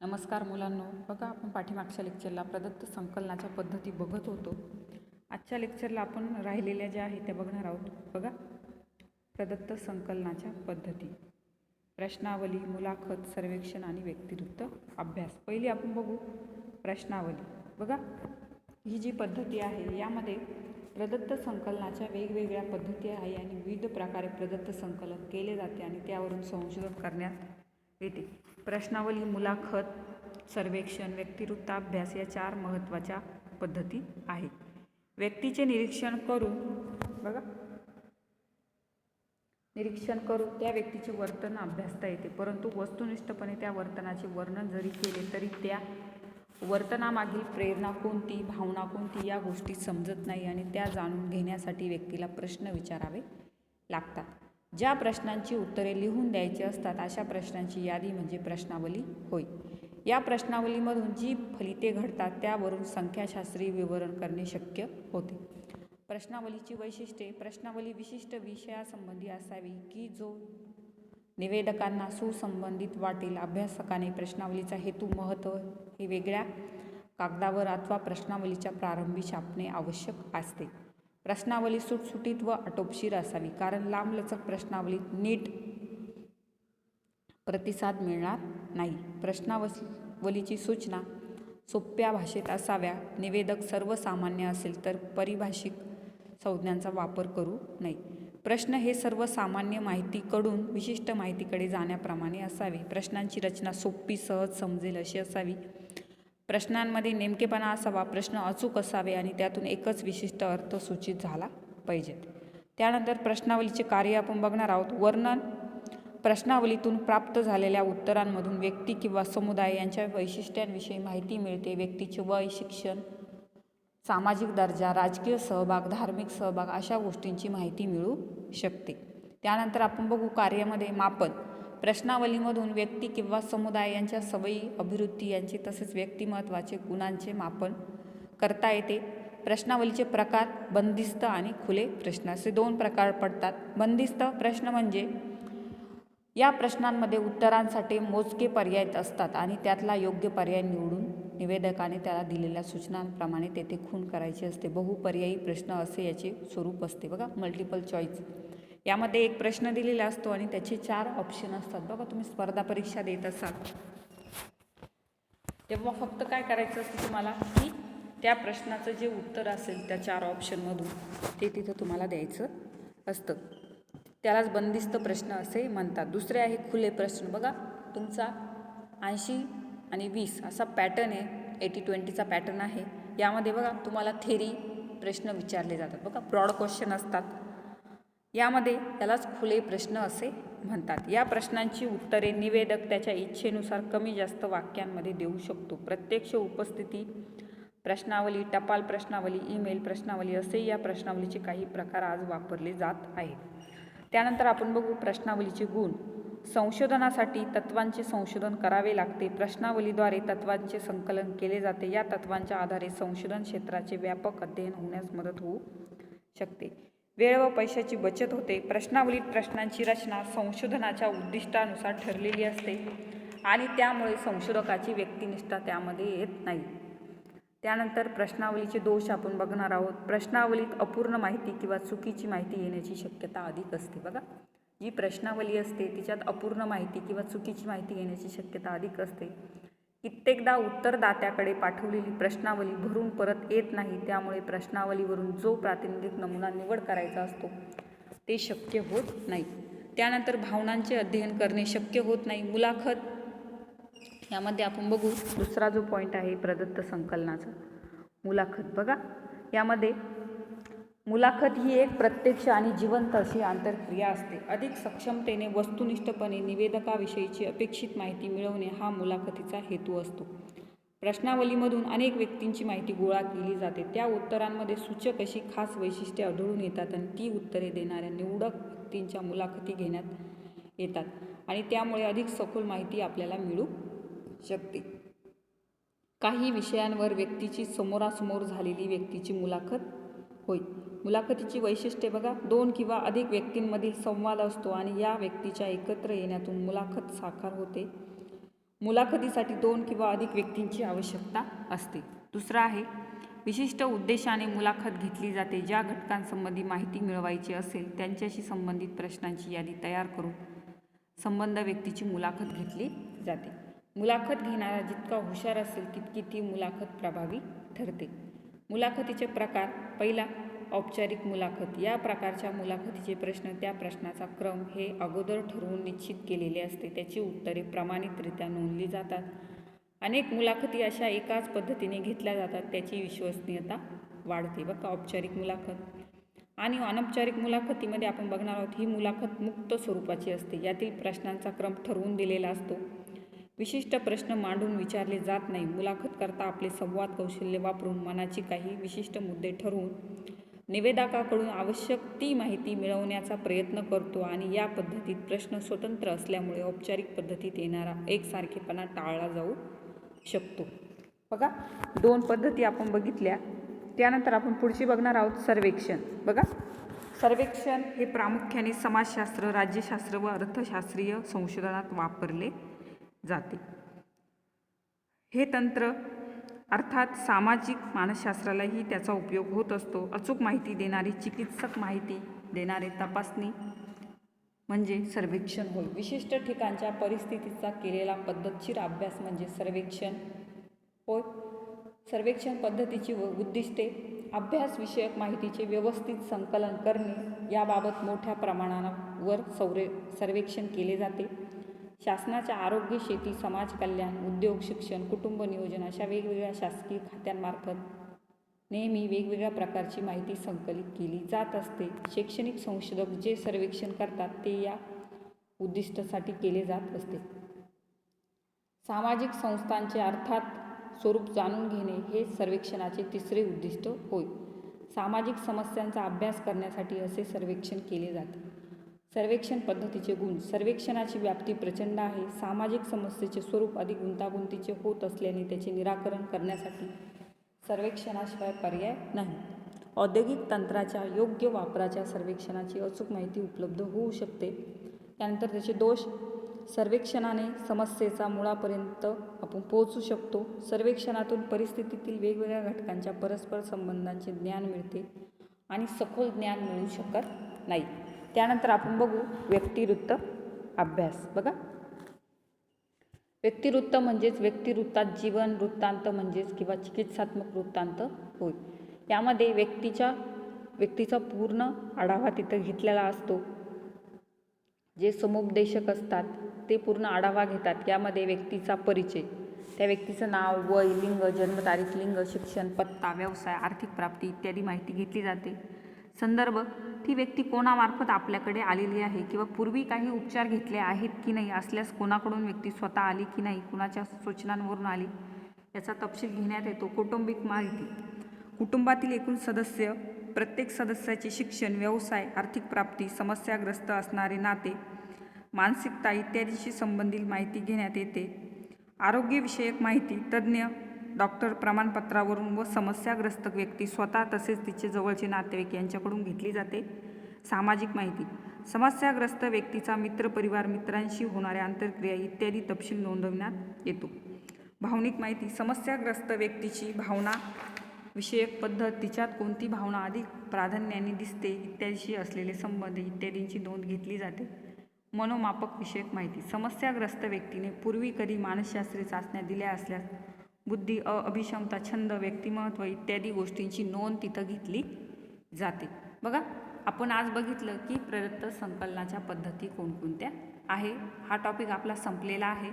नमस्कार मुलांनो. बघा आपण पाठीमागच्या लेक्चरला प्रदत्त संकलनाच्या पद्धती बघत होतो. आजच्या लेक्चरला आपण राहिलेल्या ज्या आहेत त्या बघणार आहोत. बघा प्रदत्त संकलनाच्या पद्धती. प्रश्नावली मुलाखत सर्वेक्षण आणि व्यक्तिरिक्त अभ्यास. पहिली आपण बघू प्रश्नावली. बघा ही जी पद्धती आहे यामध्ये प्रदत्त संकलनाच्या वेगवेगळ्या पद्धती आहे आणि विविध प्रकारे प्रदत्त संकलन केले जाते आणि त्यावरून संशोधन करण्यात येते. प्रश्नावली मुलाखत सर्वेक्षण व्यक्तिवृत्ताभ्यास या चार महत्त्वाच्या पद्धती आहेत. व्यक्तीचे निरीक्षण करून बघा. निरीक्षण करून त्या व्यक्तीचे वर्तन अभ्यासता येते. परंतु वस्तुनिष्ठपणे त्या वर्तनाचे वर्णन जरी केले तरी त्या वर्तनामागील प्रेरणा कोणती भावना कोणती या गोष्टी समजत नाही आणि त्या जाणून घेण्यासाठी व्यक्तीला प्रश्न विचारावे लागतात. ज्या प्रश्नांची उत्तरे लिहून द्यायची असतात अशा प्रश्नांची यादी म्हणजे प्रश्नावली होय. या प्रश्नावलीमधून जी फलिते घडतात त्यावरून संख्याशास्त्रीय विवरण करणे शक्य होते. प्रश्नावलीची वैशिष्ट्ये. प्रश्नावली विशिष्ट विषयासंबंधी असावी की जो निवेदकांना सुसंबंधित वाटेल? अभ्यासकाने प्रश्नावलीचा हेतू महत्त्व हे वेगळ्या कागदावर अथवा प्रश्नावलीच्या प्रारंभी छापणे आवश्यक असते. प्रश्नावली सुटसुटीत व आटोपशीर असावी कारण लांबलचक प्रश्नावलीत नीट प्रतिसाद मिळणार नाही. प्रश्नावलीची सूचना सोप्या भाषेत असाव्या निवेदक सर्वसामान्य असेल तर परिभाषिक संज्ञांचा वापर करू नये. प्रश्न हे सर्वसामान्य माहितीकडून विशिष्ट माहितीकडे जाण्याप्रमाणे असावे. प्रश्नांची रचना सोपी सहज समजेल अशी असावी. प्रश्नांमध्ये नेमकेपणा असावा प्रश्न अचूक असावे आणि त्यातून एकच विशिष्ट अर्थ सूचित झाला पाहिजेत त्यानंतर प्रश्नावलीचे कार्य आपण बघणार आहोत. वर्णन. प्रश्नावलीतून प्राप्त झालेल्या उत्तरांमधून व्यक्ती किंवा समुदाय यांच्या वैशिष्ट्यांविषयी माहिती मिळते. व्यक्तीचे वय शिक्षण सामाजिक दर्जा राजकीय सहभाग धार्मिक सहभाग अशा गोष्टींची माहिती मिळू शकते. त्यानंतर आपण बघू कार्यामध्ये मापन. प्रश्नावलीमधून व्यक्ती किंवा समुदाय यांच्या सवयी अभिवृत्ती यांचे तसेच व्यक्तिमत्वाचे गुणांचे मापन करता येते. प्रश्नावलीचे प्रकार बंदिस्त आणि खुले प्रश्न असे दोन प्रकार पडतात. बंदिस्त प्रश्न म्हणजे या प्रश्नांमध्ये उत्तरांसाठी मोजके पर्याय असतात आणि त्यातला योग्य पर्याय निवडून निवेदकाने त्याला दिलेल्या सूचनांप्रमाणे तेथे खून करायची असते. बहुपर्यायी प्रश्न असे याचे स्वरूप असते. बघा मल्टिपल चॉईस यामध्ये एक प्रश्न दिलेला असतो आणि त्याचे चार ऑप्शन असतात. बघा तुम्ही स्पर्धा परीक्षा देत असाल. तेव्हा फक्त काय करायचं असतं तुम्हाला? की त्या प्रश्नाचं जे उत्तर असेल त्या चार ऑप्शनमधून ते तिथं तुम्हाला द्यायचं असतं. त्यालाच बंदिस्त प्रश्न असे म्हणतात. दुसरे आहे खुले प्रश्न. बघा तुमचा ऐंशी आणि वीस असा पॅटर्न आहे. एटी ट्वेंटीचा पॅटर्न आहे. यामध्ये बघा तुम्हाला थेरी प्रश्न विचारले जातात. बघा ब्रॉड क्वेश्चन असतात. यामध्ये त्यालाच खुले प्रश्न असे म्हणतात. या प्रश्नांची उत्तरे निवेदक त्याच्या इच्छेनुसार कमी जास्त वाक्यांमध्ये देऊ शकतो. प्रत्यक्ष उपस्थिती प्रश्नावली टपाल प्रश्नावली ईमेल प्रश्नावली असे या प्रश्नावलीचे काही प्रकार आज वापरले जात आहेत. त्यानंतर आपण बघू प्रश्नावलीचे गुण. संशोधनासाठी तत्वांचे संशोधन करावे लागते. प्रश्नावलीद्वारे तत्वांचे संकलन केले जाते. या तत्वांच्या आधारे संशोधन क्षेत्राचे व्यापक अध्ययन होण्यास मदत होऊ शकते. वेळ व पैशाची बचत होते. प्रश्नावलीत प्रश्नांची रचना संशोधनाच्या उद्दिष्टानुसार ठरलेली असते आणि त्यामुळे संशोधकाची व्यक्तिनिष्ठा त्यामध्ये येत नाही. त्यानंतर प्रश्नावलीचे दोष आपण बघणार आहोत. प्रश्नावलीत अपूर्ण माहिती किंवा चुकीची माहिती येण्याची शक्यता अधिक असते बघा. जी प्रश्नावली असते तिच्यात अपूर्ण माहिती किंवा चुकीची माहिती येण्याची शक्यता अधिक असते. कित्येकदा उत्तरदात्याकडे पाठवलेली प्रश्नावली भरून परत येत नाही त्यामुळे प्रश्नावलीवरून जो प्रातिनिधिक नमुना निवड करायचा असतो ते शक्य होत नाही. त्यानंतर भावनांचे अध्ययन करणे शक्य होत नाही. मुलाखत यामध्ये आपण बघू दुसरा जो पॉईंट आहे प्रदत्त संकलनाचा. मुलाखत बघा. यामध्ये मुलाखत ही एक प्रत्यक्ष आणि जिवंत अशी आंतरक्रिया असते. अधिक सक्षमतेने वस्तुनिष्ठपणे निवेदकाविषयीची अपेक्षित माहिती मिळवणे हा मुलाखतीचा हेतू असतो. प्रश्नावलीमधून अनेक व्यक्तींची माहिती गोळा केली जाते. त्या उत्तरांमध्ये सूचक अशी खास वैशिष्ट्ये आढळून येतात आणि ती उत्तरे देणाऱ्या निवडक व्यक्तींच्या मुलाखती घेण्यात येतात आणि त्यामुळे अधिक सखोल माहिती आपल्याला मिळू शकते. काही विषयांवर व्यक्तीची समोरासमोर झालेली व्यक्तीची मुलाखत होय. मुलाखतीची वैशिष्ट्ये बघा. दोन किंवा अधिक व्यक्तींमधील संवाद असतो आणि या व्यक्तीच्या एकत्र येण्यातून मुलाखत साकार होते. मुलाखतीसाठी दोन किंवा अधिक व्यक्तींची आवश्यकता असते. दुसरं आहे विशिष्ट उद्देशाने मुलाखत घेतली जाते. ज्या घटकांसंबंधी माहिती मिळवायची असेल त्यांच्याशी संबंधित प्रश्नांची यादी तयार करून संबंध व्यक्तीची मुलाखत घेतली जाते. मुलाखत घेणारा जितका हुशार असेल तितकी ती मुलाखत प्रभावी ठरते. मुलाखतीचे प्रकार पहिला औपचारिक मुलाखत. या प्रकारच्या मुलाखतीचे प्रश्न त्या प्रश्नाचा क्रम हे अगोदर ठरवून निश्चित केलेले असते. त्याची उत्तरे प्रमाणितरित्या नोंदली जातात. अनेक मुलाखती अशा एकाच पद्धतीने घेतल्या जातात. त्याची विश्वसनीयता वाढते. बघा औपचारिक मुलाखत. आणि अनौपचारिक मुलाखतीमध्ये आपण बघणार आहोत ही मुलाखत मुक्त स्वरूपाची असते. यातील प्रश्नांचा क्रम ठरवून दिलेला असतो. विशिष्ट प्रश्न मांडून विचारले जात नाही. मुलाखत करता आपले संवाद कौशल्य वापरून मनाची काही विशिष्ट मुद्दे ठरवून निवेदकाकडून आवश्यक ती माहिती मिळवण्याचा प्रयत्न करतो आणि या पद्धतीत प्रश्न स्वतंत्र असल्यामुळे औपचारिक पद्धतीत येणारा एकसारखेपणा टाळला जाऊ शकतो. बघा दोन पद्धती आपण बघितल्या. त्यानंतर आपण पुढची बघणार आहोत सर्वेक्षण. बघा सर्वेक्षण हे प्रामुख्याने समाजशास्त्र राज्यशास्त्र व अर्थशास्त्रीय संशोधनात वापरले जाते. हे तंत्र अर्थात सामाजिक मानसशास्त्रालाही त्याचा उपयोग होत असतो. अचूक माहिती देणारी चिकित्सक माहिती देणारे तपासणी म्हणजे सर्वेक्षण. होय. विशिष्ट ठिकाणच्या परिस्थितीचा केलेला पद्धतशीर अभ्यास म्हणजे सर्वेक्षण. होय. सर्वेक्षण पद्धतीची व उद्दिष्टे अभ्यासविषयक माहितीचे व्यवस्थित संकलन करणे याबाबत मोठ्या प्रमाणावर सौरे सर्वेक्षण केले जाते. शासनाच्या आरोग्य शेती समाज कल्याण उद्योग शिक्षण कुटुंब नियोजन अशा वेगवेगळ्या शासकीय खात्यांमार्फत नेहमी वेगवेगळ्या प्रकारची माहिती संकलित केली जात असते. शैक्षणिक संशोधक जे सर्वेक्षण करतात ते या उद्दिष्टासाठी केले जात असते. सामाजिक संस्थांचे अर्थात स्वरूप जाणून घेणे हे सर्वेक्षणाचे तिसरे उद्दिष्ट होय. सामाजिक समस्यांचा अभ्यास करण्यासाठी असे सर्वेक्षण केले जाते. सर्वेक्षण पद्धतीचे गुण सर्वेक्षणाची व्याप्ती प्रचंड आहे. सामाजिक समस्येचे स्वरूप अधिक गुंतागुंतीचे होत असल्याने त्याचे निराकरण करण्यासाठी सर्वेक्षणाशिवाय पर्याय नाही. औद्योगिक तंत्राच्या योग्य वापराच्या सर्वेक्षणाची अचूक माहिती उपलब्ध होऊ शकते. त्यानंतर त्याचे दोष सर्वेक्षणाने समस्येचा मुळापर्यंत आपण पोहोचू शकतो. सर्वेक्षणातून परिस्थितीतील वेगवेगळ्या घटकांच्या परस्पर संबंधांचे ज्ञान मिळते आणि सखोल ज्ञान मिळू शकत नाही. त्यानंतर आपण बघू व्यक्तिवृत्त अभ्यास. बघा. व्यक्तिवृत्त म्हणजेच व्यक्तिवृत्तात जीवन वृत्तांत म्हणजेच किंवा चिकित्सात्मक वृत्तांत होय. यामध्ये व्यक्तीच्या व्यक्तीचा पूर्ण आढावा तिथं घेतलेला असतो. जे समुपदेशक असतात ते पूर्ण आढावा घेतात. यामध्ये व्यक्तीचा परिचय. त्या व्यक्तीचं नाव वय लिंग जन्मतारीख लिंग शिक्षण पत्ता व्यवसाय आर्थिक प्राप्ती इत्यादी माहिती घेतली जाते. संदर्भ ती व्यक्ती कोणामार्फत आपल्याकडे आलेली आहे किंवा पूर्वी काही उपचार घेतले आहेत की नाही असल्यास कोणाकडून व्यक्ती स्वतः आली की नाही कुणाच्या सूचनांवरून आली याचा तपशील घेण्यात येतो. कौटुंबिक माहिती. कुटुंबातील एकूण सदस्य प्रत्येक सदस्याचे शिक्षण व्यवसाय आर्थिक प्राप्ती समस्याग्रस्त असणारे नाते मानसिकता इत्यादीशी संबंधित माहिती घेण्यात येते. आरोग्यविषयक माहिती तज्ज्ञ डॉक्टर प्रमाणपत्रावरून व समस्याग्रस्त व्यक्ती स्वतः तसेच तिचे जवळचे नातेवाईक यांच्याकडून घेतली जाते. सामाजिक माहिती. समस्याग्रस्त व्यक्तीचा मित्रपरिवार मित्रांशी होणाऱ्या आंतरक्रिया इत्यादी तपशील नोंदवण्यात येतो. भावनिक माहिती. समस्याग्रस्त व्यक्तीची भावना विषयक पद्धत तिच्यात कोणती भावना अधिक प्राधान्याने दिसते इत्यादीशी असलेले संबंध इत्यादींची नोंद घेतली जाते. मनोमापक विषयक माहिती. समस्याग्रस्त व्यक्तीने पूर्वी कधी मानसशास्त्रीय चाचण्या दिल्या असल्यास बुद्धी अ अभिक्षमता छंद व्यक्तिमत्व इत्यादी गोष्टींची नोंद तिथं घेतली जाते. बघा आपण आज बघितलं की प्रदत्त संकलनाच्या पद्धती कोणकोणत्या? आहे. हा टॉपिक आपला संपलेला आहे.